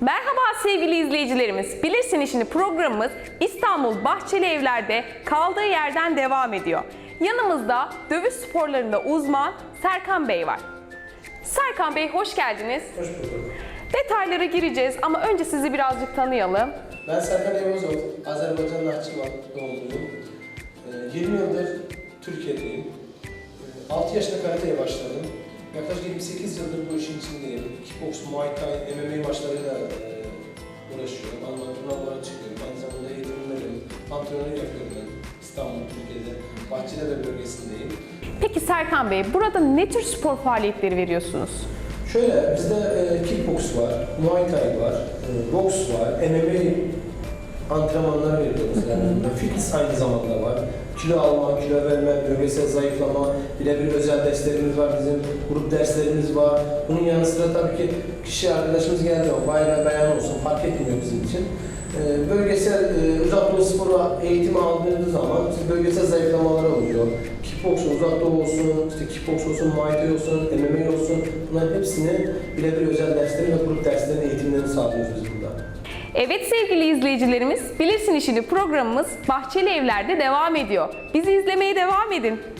Merhaba sevgili izleyicilerimiz. Bilirsin işini programımız İstanbul Bahçeli Evler'de kaldığı yerden devam ediyor. Yanımızda dövüş sporlarında uzman Serkan Bey var. Serkan Bey hoş geldiniz. Hoş bulduk. Detaylara gireceğiz ama önce sizi birazcık tanıyalım. Ben Serkan Yavuzov, Azerbaycan Nahçıvan doğumluyum. Ee, 20 yıldır Türkiye'deyim. Ee, 6 yaşında karateye başladım. Yaklaşık 28 yıldır bu işin içindeyim. Kickbox, Muay Thai, MMA maçlarıyla e, uğraşıyorum. Antrenmanlara çıkıyorum. Aynı zamanda eğitimlerim, antrenörü yapıyorum ben. İstanbul, Türkiye'de, Bahçelievler bölgesindeyim. Peki Serkan Bey, burada ne tür spor faaliyetleri veriyorsunuz? Şöyle, bizde e, kickbox var, muay thai var, e, boks var, MMA antrenmanları veriyoruz. Yani fitness aynı zamanda var. Kilo alma, kilo verme, bölgesel zayıflama, birebir özel derslerimiz var bizim, grup derslerimiz var. Bunun yanı sıra tabii ki kişi arkadaşımız geldi bayrağı bayan olsun fark etmiyor bizim için. E, bölgesel e, uzak doğu sporu eğitimi aldığınız zaman işte bölgesel zayıflamalar oluyor. Kickbox uzak doğu olsun, işte kickbox olsun, muay thai olsun, MMA olsun bunların hepsini birebir özel derslerin ve grup derslerin eğitimlerini sağlıyoruz biz burada. Evet sevgili izleyicilerimiz, Bilirsin işini programımız Bahçeli Evler'de devam ediyor. Bizi izlemeye devam edin.